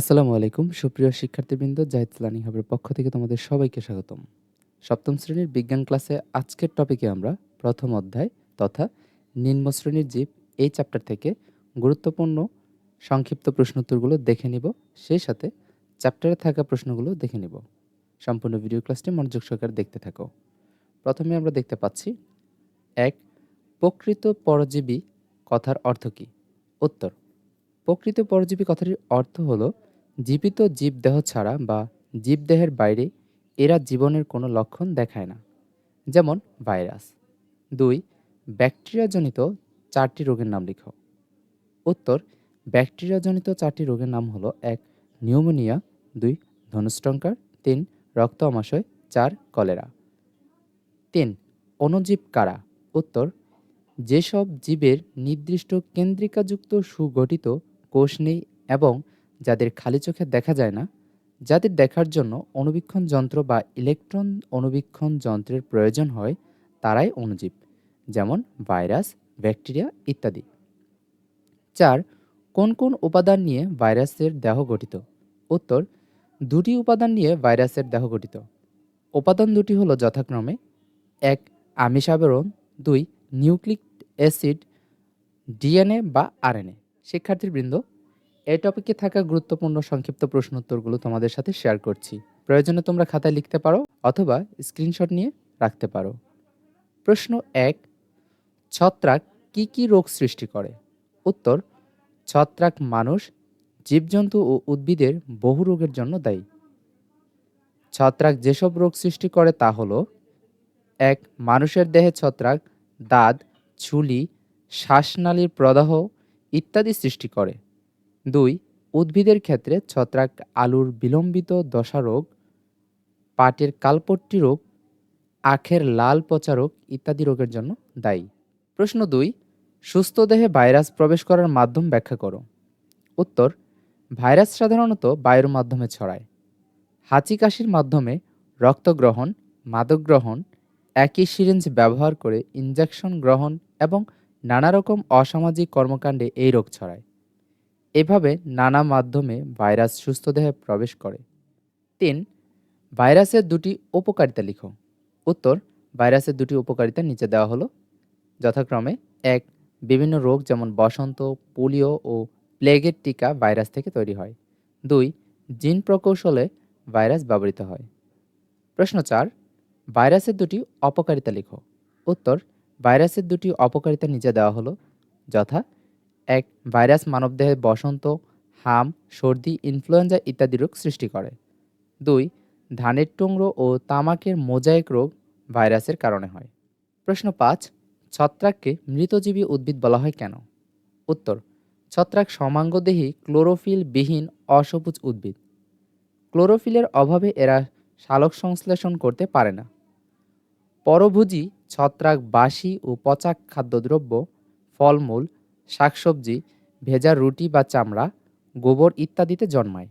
আসসালামু আলাইকুম, সুপ্রিয় শিক্ষার্থীবৃন্দ জাহিদ লার্নিং হাবের পক্ষ থেকে তোমাদের সবাইকে স্বাগতম। সপ্তম শ্রেণির বিজ্ঞান ক্লাসে আজকের টপিকে আমরা প্রথম অধ্যায় তথা নিম্ন শ্রেণির জীব এই চ্যাপ্টার থেকে গুরুত্বপূর্ণ সংক্ষিপ্ত প্রশ্নোত্তরগুলো দেখে নিব, সেই সাথে চ্যাপ্টারে থাকা প্রশ্নগুলো দেখে নিব। সম্পূর্ণ ভিডিও ক্লাসটি মনোযোগ সহকারে দেখতে থাকো। প্রথমে আমরা দেখতে পাচ্ছি, এক, প্রকৃত পরজীবী কথার অর্থ কী? উত্তর, প্রকৃত পরজীবী কথাটির অর্থ হলো জীবিত জীবদেহ ছাড়া বা জীবদেহের বাইরে এরা জীবনের কোনো লক্ষণ দেখায় না। যেমন ভাইরাস। দুই, ব্যাকটেরিয়াজনিত চারটি রোগের নাম লিখো। উত্তর, ব্যাকটেরিয়াজনিত চারটি রোগের নাম হলো এক, নিউমোনিয়া, দুই ধনুষ্টঙ্কার তিন রক্ত আমাশয় চার, কলেরা। তিন, অণুজীব কারা? উত্তর, যেসব জীবের নির্দিষ্ট কেন্দ্রিকাযুক্ত সুগঠিত কোষ নেই এবং যাদের খালি চোখে দেখা যায় না, যাদের দেখার জন্য অণুবীক্ষণ যন্ত্র বা ইলেকট্রন অণুবীক্ষণ যন্ত্রের প্রয়োজন হয়, তারাই অণুজীব, যেমন ভাইরাস, ব্যাকটেরিয়া ইত্যাদি। চার, কোন কোন উপাদান নিয়ে ভাইরাসের দেহ গঠিত? উত্তর, দুটি উপাদান নিয়ে ভাইরাসের দেহ গঠিত। উপাদান দুটি হলো যথাক্রমে, এক, আমিষ আবরণ, দুই, নিউক্লিক অ্যাসিড, ডিএনএ বা আরএনএ। শিক্ষার্থীবৃন্দ এই টপিকে থাকা গুরুত্বপূর্ণ সংক্ষিপ্ত প্রশ্ন উত্তরগুলো তোমাদের সাথে শেয়ার করছি। প্রয়োজনে তোমরা খাতায় লিখতে পারো অথবা স্ক্রিনশট নিয়ে রাখতে পারো। প্রশ্ন এক, ছত্রাক কি কি রোগ সৃষ্টি করে? উত্তর, ছত্রাক মানুষ, জীবজন্তু ও উদ্ভিদের বহু রোগের জন্য দায়ী। ছত্রাক যেসব রোগ সৃষ্টি করে তা হলো, এক, মানুষের দেহে ছত্রাক, দাঁত ঝুলি শ্বাসনালীর প্রদাহ ইত্যাদি সৃষ্টি করে। দুই, উদ্ভিদের ক্ষেত্রে ছত্রাক আলুর বিলম্বিত দশা রোগ পাটের কালপট্টি রোগ, আখের লাল পচা রোগ ইত্যাদি রোগের জন্য দায়ী। প্রশ্ন দুই, সুস্থ দেহে ভাইরাস প্রবেশ করার মাধ্যম ব্যাখ্যা করো। উত্তর, ভাইরাস সাধারণত বায়ুর মাধ্যমে ছড়ায়। হাঁচি কাশির মাধ্যমে রক্ত গ্রহণ মাদক গ্রহণ একই সিরিঞ্জ ব্যবহার করে ইনজেকশন গ্রহণ এবং নানা রকম অসামাজিক কর্মকাণ্ডে এই রোগ ছড়ায়। এভাবে নানা মাধ্যমে ভাইরাস সুস্থ দেহে প্রবেশ করে। তিন, ভাইরাসের দুটি উপকারিতা লিখো। উত্তর, ভাইরাসের দুটি উপকারিতা নিচে দেওয়া হলো। যথাক্রমে এক, বিভিন্ন রোগ যেমন বসন্ত, পোলিও ও প্লেগের টিকা ভাইরাস থেকে তৈরি হয়। দুই, জিন প্রকৌশলে ভাইরাস ব্যবহৃত হয়। প্রশ্ন চার, ভাইরাসের দুটি অপকারিতা লিখো। উত্তর, ভাইরাসের দুটি অপকারিতা নিচে দেওয়া হলো। যথা এক ভাইরাস মানবদেহে বসন্ত, হাম, সর্দি, ইনফ্লুয়েঞ্জা ইত্যাদি রোগ সৃষ্টি করে। দুই, ধানের টুংরো ও তামাকের মোজাইক রোগ ভাইরাসের কারণে হয়। প্রশ্ন পাঁচ, ছত্রাককে মৃতজীবী উদ্ভিদ বলা হয় কেন? উত্তর, ছত্রাক সমাঙ্গদেহী ক্লোরোফিল বিহীন অসবুজ উদ্ভিদ। ক্লোরোফিলের অভাবে এরা সালোক সংশ্লেষণ করতে পারে না। পরভোজী, ছত্রাক বাসি ও পচা খাদ্যদ্রব্য, ফলমূল শাকসবজি, ভেজা রুটি বা চামড়া, গোবর ইত্যাদিতে জন্মায়।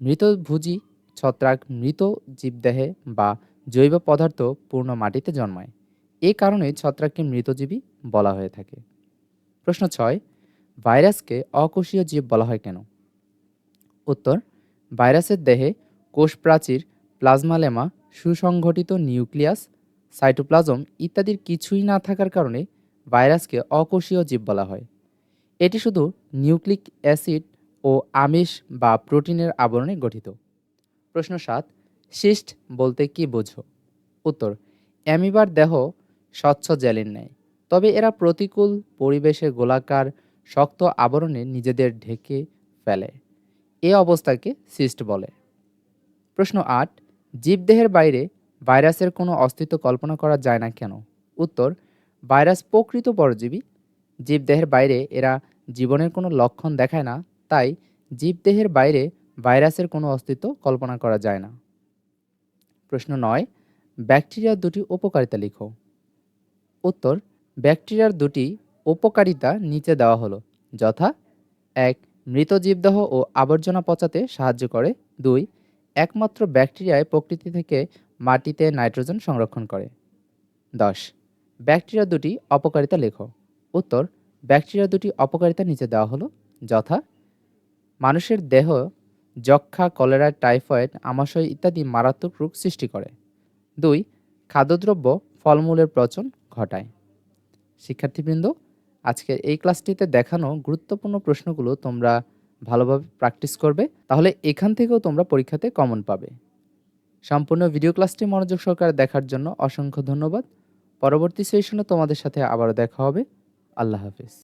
মৃতভোজী ছত্রাক, মৃত জীবদেহে বা জৈব পদার্থ পূর্ণ মাটিতে জন্মায়। এ কারণে ছত্রাককে মৃতজীবী বলা হয়ে থাকে। প্রশ্ন ছয়, ভাইরাসকে অকোষীয় জীব বলা হয় কেন? উত্তর, ভাইরাসের দেহে কোষ প্রাচীর প্লাজমালেমা সুসংগঠিত নিউক্লিয়াস, সাইটোপ্লাজম ইত্যাদির কিছুই না থাকার কারণে ভাইরাসকে অকোষীয় জীব বলা হয়। এটি শুধু নিউক্লিক অ্যাসিড ও আমিষ বা প্রোটিনের আবরণে গঠিত। প্রশ্ন সাত, সিস্ট বলতে কি বোঝো? উত্তর, অ্যামিবার দেহ স্বচ্ছ জেলের নেয় তবে এরা প্রতিকূল পরিবেশে গোলাকার, শক্ত আবরণে নিজেদের ঢেকে ফেলে। এ অবস্থাকে সিস্ট বলে। প্রশ্ন আট জীবদেহের বাইরে ভাইরাসের কোনো অস্তিত্ব কল্পনা করা যায় না কেন? উত্তর, ভাইরাস প্রকৃত পরজীবী। জীবদেহের বাইরে এরা জীবনের কোনো লক্ষণ দেখায় না, তাই জীবদেহের বাইরে ভাইরাসের কোনো অস্তিত্ব কল্পনা করা যায় না। প্রশ্ন নয়, ব্যাকটেরিয়ার দুটি উপকারিতা লিখো। উত্তর, ব্যাকটেরিয়ার দুটি উপকারিতা নিচে দেওয়া হলো। যথা, এক, মৃত জীবদেহ ও আবর্জনা পচাতে সাহায্য করে। দুই, একমাত্র ব্যাকটেরিয়ায় প্রকৃতি থেকে মাটিতে নাইট্রোজেন সংরক্ষণ করে। দশ ব্যাকটেরিয়া দুটি অপকারিতা লেখো। উত্তর ব্যাকটেরিয়া দুটি অপকারিতা নিচে দেওয়া হলো। যথা, মানুষের দেহ যক্ষা কলেরা, টাইফয়েড, আমাশয় ইত্যাদি মারাত্মক রোগ সৃষ্টি করে। দুই, খাদ্যদ্রব্য ফলমূলের পচন ঘটায়। শিক্ষার্থীবৃন্দ আজকের এই ক্লাসটিতে দেখানো গুরুত্বপূর্ণ প্রশ্নগুলো তোমরা ভালোভাবে প্র্যাকটিস করবে। তাহলে এখান থেকেও তোমরা পরীক্ষাতে কমন পাবে। সম্পূর্ণ ভিডিও ক্লাসটি মনোযোগ সহকারে দেখার জন্য অসংখ্য ধন্যবাদ। পরবর্তী সেশনে তোমাদের সাথে আবারও দেখা হবে। আল্লাহ হাফিজ।